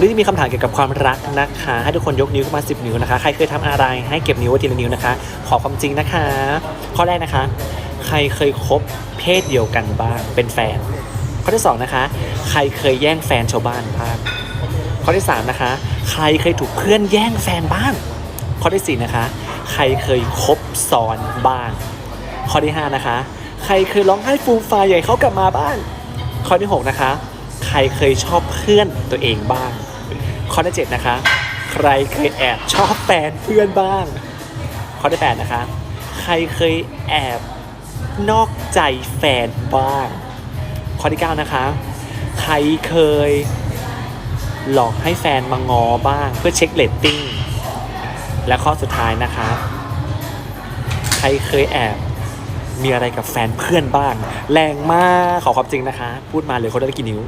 วันนี้มีคำถามเกี่ยวกับความรักนะคะ ให้ทุกคนยกนิ้วขึ้นมา 10 นิ้วนะคะ ใครเคยทำอะไรให้เก็บนิ้วไว้ทีละนิ้วนะคะ ขอความจริงนะคะ ข้อแรกนะคะ ใครเคยคบเพศเดียวกันบ้าง เป็นแฟน ข้อที่สองนะคะ ใครเคยแย่งแฟนชาวบ้านบ้าง ข้อที่สามนะคะ ใครเคยถูกเพื่อนแย่งแฟนบ้าง ข้อที่สี่นะคะ ใครเคยคบซ้อนบ้าง ข้อที่ห้านะคะ ใครเคยร้องไห้ฟูมฟายใหญ่เขากลับมาบ้าง ข้อที่หกนะคะใครเคยชอบเพื่อนตัวเองบ้าง ข้อที่เจ็ดนะคะ ใครเคยแอบชอบแฟนเพื่อนบ้าง ข้อที่แปดนะคะ ใครเคยแอบนอกใจแฟนบ้าง ข้อที่เก้านะคะ ใครเคยหลอกให้แฟนมางอบ้างเพื่อเช็คเลตติ้ง และข้อสุดท้ายนะคะ ใครเคยแอบมีอะไรกับแฟนเพื่อนบ้าง แรงมากขอความจริงนะคะ พูดมาเลยเขาได้กี่นิ้ว